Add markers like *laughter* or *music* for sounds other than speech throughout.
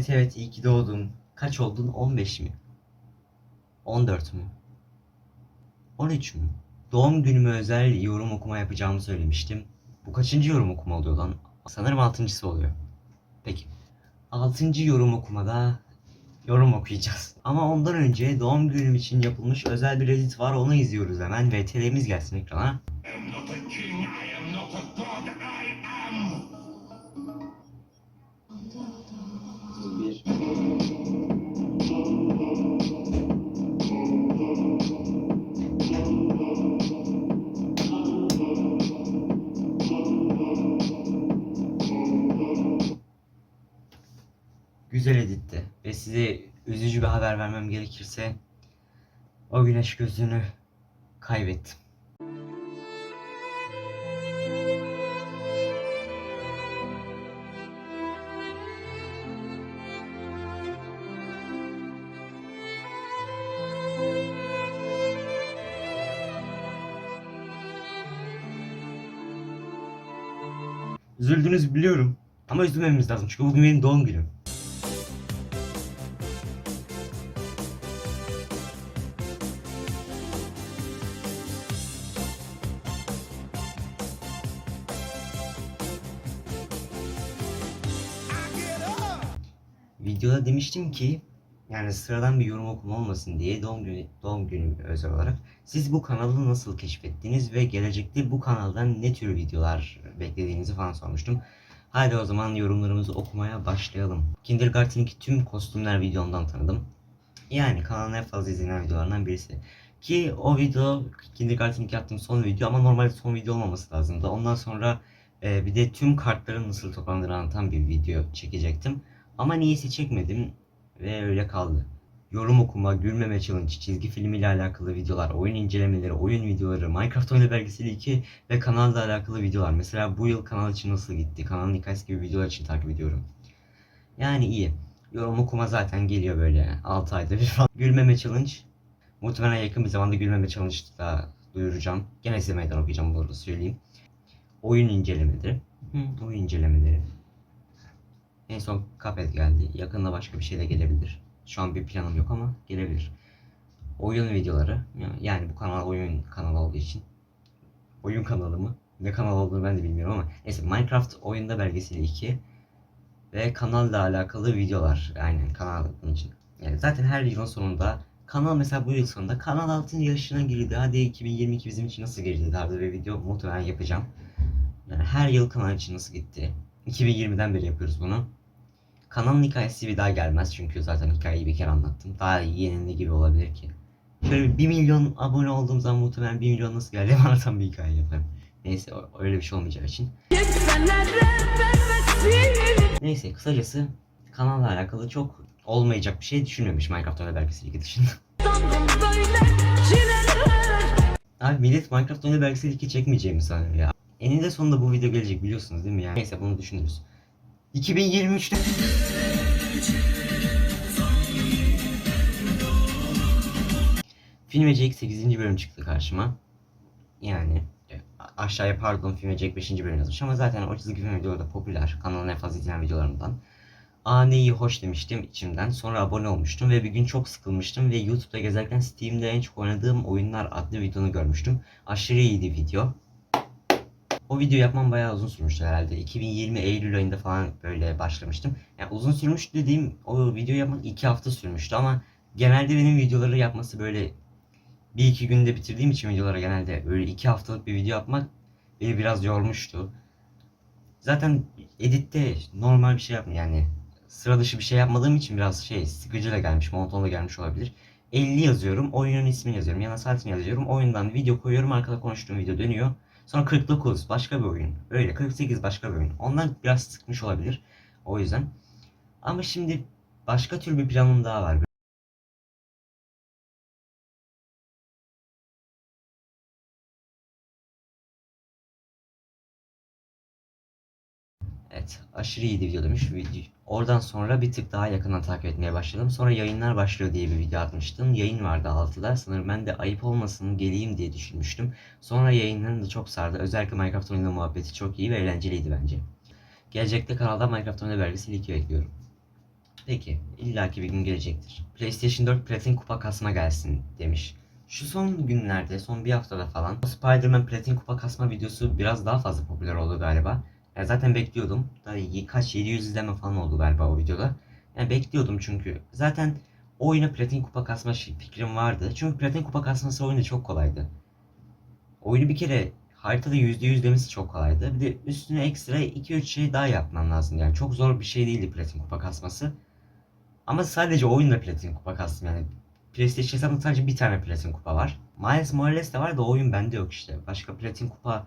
Evet evet iyi ki doğdun. Kaç oldun? 15 mi? 14 mü? 13 mü? Doğum günüme özel yorum okuma yapacağımı söylemiştim. Bu kaçıncı yorum okuma oluyor lan? Sanırım altıncısı oluyor. Peki. Altıncı yorum okumada yorum okuyacağız. Ama ondan önce doğum günüm için yapılmış özel bir edit var onu izliyoruz hemen. VTR'miz gelsin ekrana. Size üzücü bir haber vermem gerekirse o güneş gözlüğünü kaybettim. Üzüldünüz biliyorum. Ama üzülmememiz lazım çünkü bugün benim doğum günüm. Videoda demiştim ki yani sıradan bir yorum okuma olmasın diye doğum günü doğum günü özel olarak siz bu kanalı nasıl keşfettiniz ve gelecekte bu kanaldan ne tür videolar beklediğinizi falan sormuştum. Hadi o zaman yorumlarımızı okumaya başlayalım. Kindergarten'deki tüm kostümler videomdan tanıdım. Yani kanalın en fazla izlenen videolarından birisi. Ki o video Kindergarten'deki yaptığım son video ama normalde son video olmaması lazımdı. Ondan sonra e, bir de tüm kartların nasıl toplandığını anlatan bir video çekecektim. Ama niyeyse çekmedim ve öyle kaldı. Yorum okuma, gülmeme challenge, çizgi filmiyle alakalı videolar, oyun incelemeleri, oyun videoları, Minecraft oyunu belgeseli 2 ve kanalla alakalı videolar. Mesela bu yıl kanal için nasıl gitti, kanalın hikayesi gibi videolar için takip ediyorum. Yani iyi. Yorum okuma zaten geliyor böyle 6 ayda bir falan. Gülmeme challenge. Muhtemelen yakın bir zamanda gülmeme challenge da duyuracağım. Gene size meydan okuyacağım bu arada söyleyeyim. Oyun incelemeleri. Hı, oyun incelemeleri. En son Cuphead geldi. Yakında başka bir şey de gelebilir. Şu an bir planım yok ama gelebilir. Oyun videoları. Yani bu kanal oyun kanalı olduğu için. Oyun kanalı mı? Ne kanal olduğunu ben de bilmiyorum ama. Neyse Minecraft oyunda belgeseli 2. Ve kanalla alakalı videolar. Aynen kanal bunun için. Yani zaten her yılın sonunda kanal mesela bu yıl sonunda kanal 6. yaşına girdi. Hadi 2022 bizim için nasıl girdi tarzı bir video muhtemelen yapacağım. Yani her yıl kanal için nasıl gitti. 2020'den beri yapıyoruz bunu. Kanalın hikayesi bir daha gelmez çünkü zaten hikayeyi bir kere anlattım. Daha iyi yenildi gibi olabilir ki. Şöyle bir 1 milyon abone olduğum zaman muhtemelen 1 milyon nasıl geldi anlatan *laughs* bir hikaye yaparım. Neyse öyle bir şey olmayacağı için. Neyse kısacası kanalla alakalı çok olmayacak bir şey düşünmemiş Minecraft oyunu belgeseli 2 dışında. *laughs* Abi millet Minecraft oyunu belgeseli 2 çekmeyeceğimi sanıyor ya. Eninde sonunda bu video gelecek biliyorsunuz değil mi ya? Neyse bunu düşünürüz. 2023'te Film Jack 8. bölüm çıktı karşıma. Yani e, aşağıya pardon Film Jack 5. bölüm yazmış ama zaten o çizgi film videoları da popüler. Kanalın en fazla izlenen videolarından. Aa hoş demiştim içimden. Sonra abone olmuştum ve bir gün çok sıkılmıştım ve YouTube'da gezerken Steam'de en çok oynadığım oyunlar adlı videonu görmüştüm. Aşırı iyiydi video. O video yapmam bayağı uzun sürmüştü herhalde. 2020 Eylül ayında falan böyle başlamıştım. Yani uzun sürmüş dediğim o video yapmak 2 hafta sürmüştü ama genelde benim videoları yapması böyle bir iki günde bitirdiğim için videolara genelde böyle iki haftalık bir video yapmak beni biraz yormuştu. Zaten editte normal bir şey yapmıyorum yani sıra dışı bir şey yapmadığım için biraz şey sıkıcı gelmiş, monoton da gelmiş olabilir. 50 yazıyorum, oyunun ismini yazıyorum, yana saatini yazıyorum, oyundan video koyuyorum, arkada konuştuğum video dönüyor. Sonra 49 başka bir oyun, öyle 48 başka bir oyun. Ondan biraz sıkmış olabilir o yüzden. Ama şimdi başka tür bir planım daha var. Evet, aşırı iyiydi video demiş. Video. Oradan sonra bir tık daha yakından takip etmeye başladım. Sonra yayınlar başlıyor diye bir video atmıştım. Yayın vardı 6'da. Sanırım ben de ayıp olmasın geleyim diye düşünmüştüm. Sonra yayınlarını da çok sardı. Özellikle Minecraft oyunu muhabbeti çok iyi ve eğlenceliydi bence. Gelecekte kanalda Minecraft oyunu belgeseli 2 bekliyorum. Peki, illaki bir gün gelecektir. PlayStation 4 Platin Kupa kasma gelsin demiş. Şu son günlerde, son bir haftada falan Spider-Man Platin Kupa kasma videosu biraz daha fazla popüler oldu galiba. Ya zaten bekliyordum. Daha kaç 700 izlenme falan oldu galiba o videoda. Yani bekliyordum çünkü zaten o oyuna Platin Kupa kasma fikrim vardı. Çünkü Platin Kupa kasması oyunu çok kolaydı. Oyunu bir kere haritada %100 demesi çok kolaydı. Bir de üstüne ekstra 2-3 şey daha yapman lazım. Yani çok zor bir şey değildi Platin Kupa kasması. Ama sadece oyunla Platin Kupa kastım yani. PlayStation hesabında sadece bir tane Platin Kupa var. Miles Morales de var da oyun bende yok işte. Başka Platin Kupa...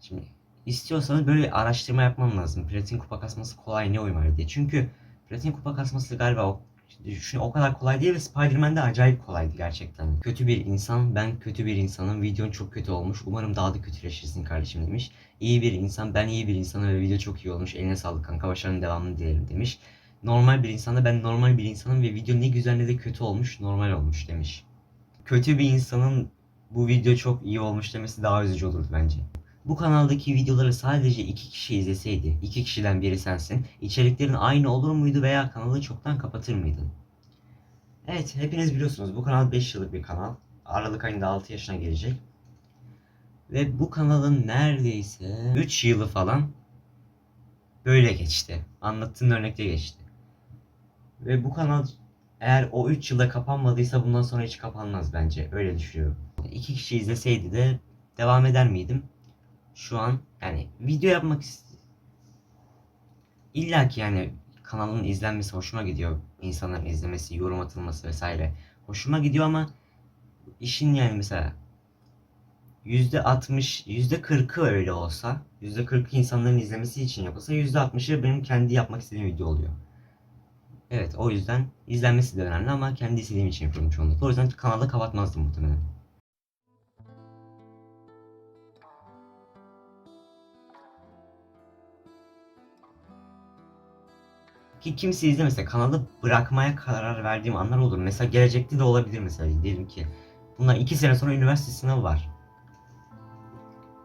Şimdi istiyorsanız böyle bir araştırma yapman lazım. Platin Kupa kasması kolay ne oyun var diye. Çünkü Platin Kupa kasması galiba o, düşün, o kadar kolay değil ve Spider-Man de acayip kolaydı gerçekten. Kötü bir insan, ben kötü bir insanım. Videon çok kötü olmuş. Umarım daha da kötüleşirsin kardeşim demiş. İyi bir insan, ben iyi bir insanım ve video çok iyi olmuş. Eline sağlık kanka, başarının devamını dilerim demiş. Normal bir insanda ben normal bir insanım ve video ne güzel ne de kötü olmuş, normal olmuş demiş. Kötü bir insanın bu video çok iyi olmuş demesi daha üzücü olurdu bence. Bu kanaldaki videoları sadece iki kişi izleseydi, iki kişiden biri sensin, içeriklerin aynı olur muydu veya kanalı çoktan kapatır mıydın? Evet, hepiniz biliyorsunuz bu kanal 5 yıllık bir kanal. Aralık ayında 6 yaşına gelecek. Ve bu kanalın neredeyse 3 yılı falan böyle geçti. Anlattığın örnekte geçti. Ve bu kanal eğer o 3 yılda kapanmadıysa bundan sonra hiç kapanmaz bence. Öyle düşünüyorum. İki kişi izleseydi de devam eder miydim? Şu an yani video yapmak İlla ki yani kanalın izlenmesi hoşuma gidiyor. İnsanların izlemesi, yorum atılması vesaire. Hoşuma gidiyor ama işin yani mesela %60, %40'ı öyle olsa, %40'ı insanların izlemesi için yapılsa %60'ı benim kendi yapmak istediğim video oluyor. Evet o yüzden izlenmesi de önemli ama kendi istediğim için yapıyorum çoğunlukla. O yüzden kanalı kapatmazdım muhtemelen. Ki kimse izlemese kanalı bırakmaya karar verdiğim anlar olur. Mesela gelecekte de olabilir mesela. Diyelim ki bundan iki sene sonra üniversite sınavı var.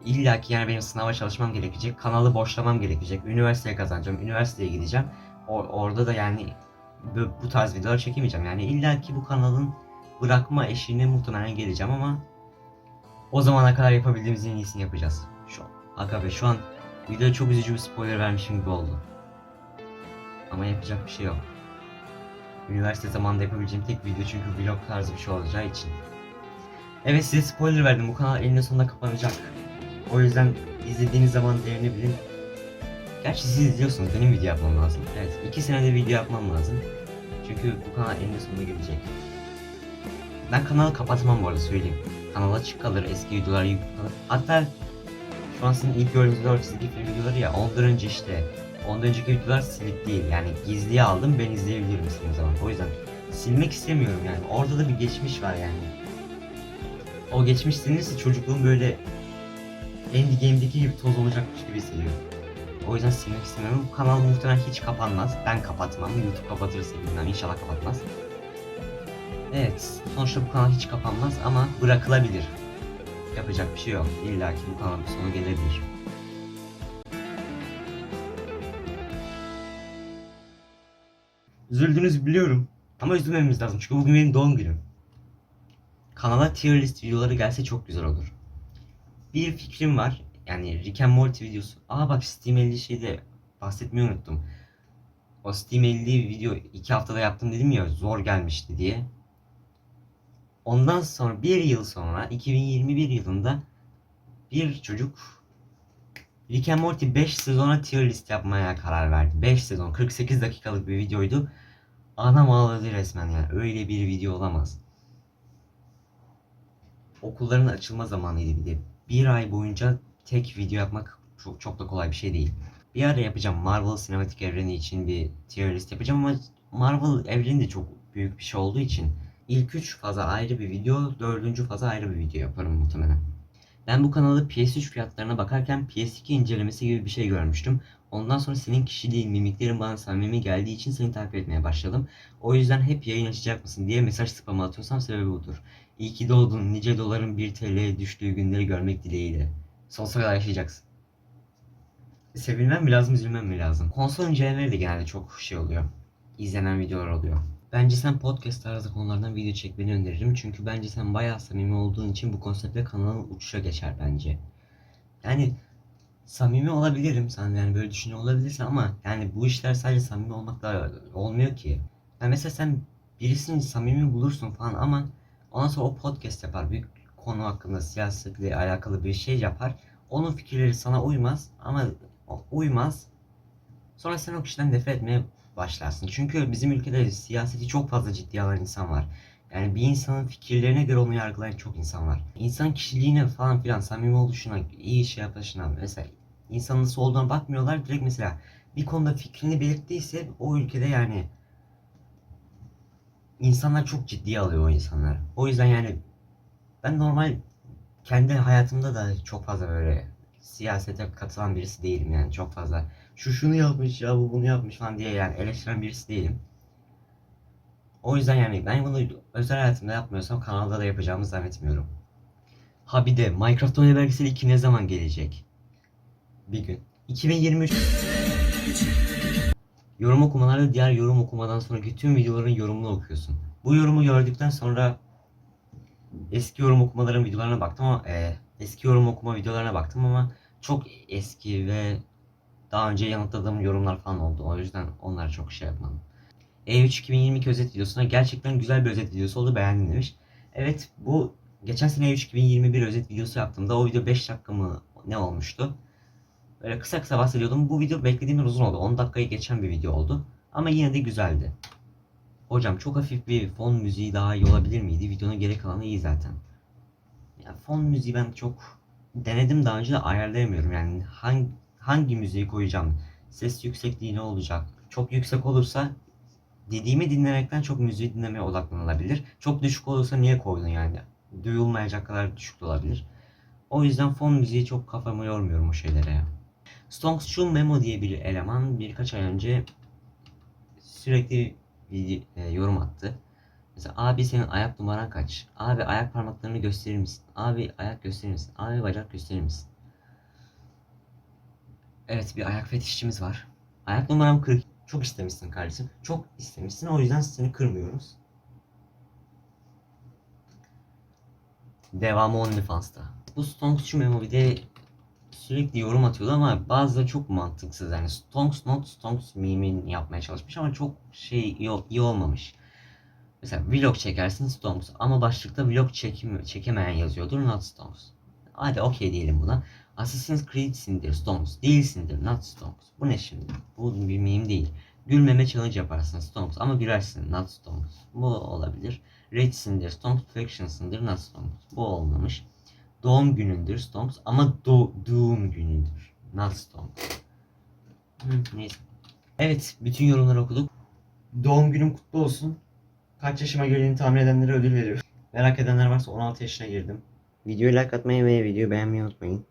İlla ki yani benim sınava çalışmam gerekecek. Kanalı boşlamam gerekecek. Üniversiteye kazanacağım. Üniversiteye gideceğim. O- orada da yani bu, bu tarz videolar çekemeyeceğim. Yani illa ki bu kanalın bırakma eşiğine muhtemelen geleceğim ama o zamana kadar yapabildiğimizin iyisini yapacağız. Şu Aga be şu an videoya çok üzücü bir spoiler vermişim gibi oldu. Ama yapacak bir şey yok. Üniversite zamanında yapabileceğim tek video çünkü vlog tarzı bir şey olacağı için. Evet size spoiler verdim. Bu kanal eninde sonunda kapanacak. O yüzden izlediğiniz zaman değerini bilin. Gerçi siz izliyorsunuz. Benim video yapmam lazım. Evet. iki senede video yapmam lazım. Çünkü bu kanal eninde sonunda gelecek. Ben kanalı kapatmam bu arada söyleyeyim. Kanal açık kalır. Eski videolar yüklü kalır. Hatta şu an sizin ilk gördüğünüz videolar çizgi film videoları ya. Ondan önce işte Ondan önceki videolar silik değil. Yani gizliye aldım ben izleyebilirim istediğim zaman. O yüzden silmek istemiyorum yani. Orada da bir geçmiş var yani. O geçmiş silinirse çocukluğum böyle Endgame'deki gibi toz olacakmış gibi hissediyorum. O yüzden silmek istemiyorum. Bu kanal muhtemelen hiç kapanmaz. Ben kapatmam. YouTube kapatırsa bilmem inşallah kapatmaz. Evet. Sonuçta bu kanal hiç kapanmaz ama bırakılabilir. Yapacak bir şey yok. İlla ki bu kanalın sonu gelebilir. Üzüldüğünüzü biliyorum. Ama üzülmemiz lazım çünkü bugün benim doğum günüm. Kanala tier list videoları gelse çok güzel olur. Bir fikrim var. Yani Rick and Morty videosu. Aa bak Steam 50 şeyde bahsetmeyi unuttum. O Steam 50 video iki haftada yaptım dedim ya zor gelmişti diye. Ondan sonra bir yıl sonra 2021 yılında bir çocuk Rick and Morty 5 sezona tier list yapmaya karar verdi. 5 sezon 48 dakikalık bir videoydu. Anam ağladı resmen yani. Öyle bir video olamaz. Okulların açılma zamanıydı bir de. Bir ay boyunca tek video yapmak çok, çok da kolay bir şey değil. Bir ara yapacağım. Marvel sinematik evreni için bir tier list yapacağım ama Marvel evreni de çok büyük bir şey olduğu için ilk 3 faza ayrı bir video, dördüncü faza ayrı bir video yaparım muhtemelen. Ben bu kanalda PS3 fiyatlarına bakarken PS2 incelemesi gibi bir şey görmüştüm. Ondan sonra senin kişiliğin, mimiklerin bana samimi geldiği için seni takip etmeye başladım. O yüzden hep yayın açacak mısın diye mesaj spamı atıyorsam sebebi budur. İyi ki doğdun, nice doların 1 TL'ye düştüğü günleri görmek dileğiyle. Sonsuza kadar yaşayacaksın. Sevilmem mi lazım, üzülmem mi lazım? Konsol incelemeleri de genelde çok şey oluyor. izlenen videolar oluyor. Bence sen podcast tarzı konulardan video çekmeni öneririm. Çünkü bence sen bayağı samimi olduğun için bu konseptle kanalın uçuşa geçer bence. Yani samimi olabilirim. Sen yani böyle düşünüyor olabilirsin ama yani bu işler sadece samimi olmakla olmuyor ki. Yani mesela sen birisini samimi bulursun falan ama ondan sonra o podcast yapar. Bir konu hakkında siyasetle alakalı bir şey yapar. Onun fikirleri sana uymaz ama uymaz. Sonra sen o kişiden nefret etmeye başlarsın. Çünkü bizim ülkede siyaseti çok fazla ciddiye alan insan var. Yani bir insanın fikirlerine göre onu yargılayan çok insan var. İnsan kişiliğine falan filan samimi oluşuna, iyi şey yapışına mesela insanın nasıl olduğuna bakmıyorlar. Direkt mesela bir konuda fikrini belirttiyse o ülkede yani insanlar çok ciddiye alıyor o insanları. O yüzden yani ben normal kendi hayatımda da çok fazla böyle siyasete katılan birisi değilim yani çok fazla şu şunu yapmış ya bu bunu yapmış falan diye yani eleştiren birisi değilim. O yüzden yani ben bunu özel hayatımda yapmıyorsam kanalda da yapacağımı zannetmiyorum. Ha bir de Minecraft oyunu belgeseli 2 ne zaman gelecek? Bir gün. 2023 Yorum okumalarda diğer yorum okumadan sonraki tüm videoların yorumunu okuyorsun. Bu yorumu gördükten sonra eski yorum okumaların videolarına baktım ama e, eski yorum okuma videolarına baktım ama çok eski ve daha önce yanıtladığım yorumlar falan oldu. O yüzden onlar çok şey yapmadım. E3 2022 özet videosuna gerçekten güzel bir özet videosu oldu beğendim demiş. Evet bu geçen sene E3 2021 özet videosu yaptığımda o video 5 dakika mı ne olmuştu? Böyle kısa kısa bahsediyordum. Bu video beklediğimden uzun oldu. 10 dakikayı geçen bir video oldu. Ama yine de güzeldi. Hocam çok hafif bir fon müziği daha iyi olabilir miydi? Videonun geri kalanı iyi zaten. Ya fon müziği ben çok denedim daha önce de ayarlayamıyorum. Yani hangi hangi müziği koyacağım? Ses yüksekliği ne olacak? Çok yüksek olursa dediğimi dinlemekten çok müziği dinlemeye odaklanılabilir. Çok düşük olursa niye koydun yani? Duyulmayacak kadar düşük olabilir. O yüzden fon müziği çok kafamı yormuyorum o şeylere ya. Stonks Chun Memo diye bir eleman birkaç ay önce sürekli video, e, yorum attı. Mesela abi senin ayak numaran kaç? Abi ayak parmaklarını gösterir misin? Abi ayak gösterir misin? Abi bacak gösterir misin? Evet bir ayak fetişçimiz var. Ayak numaram 40. Çok istemişsin kardeşim. Çok istemişsin. O yüzden seni kırmıyoruz. Devamı OnlyFans'ta. Bu Stonks şu Memo bir de sürekli yorum atıyordu ama bazıları çok mantıksız. Yani Stonks not Stonks meme'ini yapmaya çalışmış ama çok şey iyi, iyi olmamış. Mesela vlog çekersin Stonks ama başlıkta vlog çekim, çekemeyen yazıyordur not Stonks. Hadi okey diyelim buna. Assassin's Creed'sindir Stonks. Değilsindir not Stonks. Bu ne şimdi? Bu bir meme değil. Gülmeme challenge yaparsın Stonks ama gülersin not Stonks. Bu olabilir. Raid'sindir Stonks. Factions'ındır not Stonks. Bu olmamış. Doğum günündür Stonks ama do doğum günüdür. Not Stonks. Hı, neyse. Evet, bütün yorumları okuduk. Doğum günüm kutlu olsun. Kaç yaşıma geldiğini tahmin edenlere ödül veriyorum. Merak edenler varsa 16 yaşına girdim. Videoyu like atmayı ve videoyu beğenmeyi unutmayın.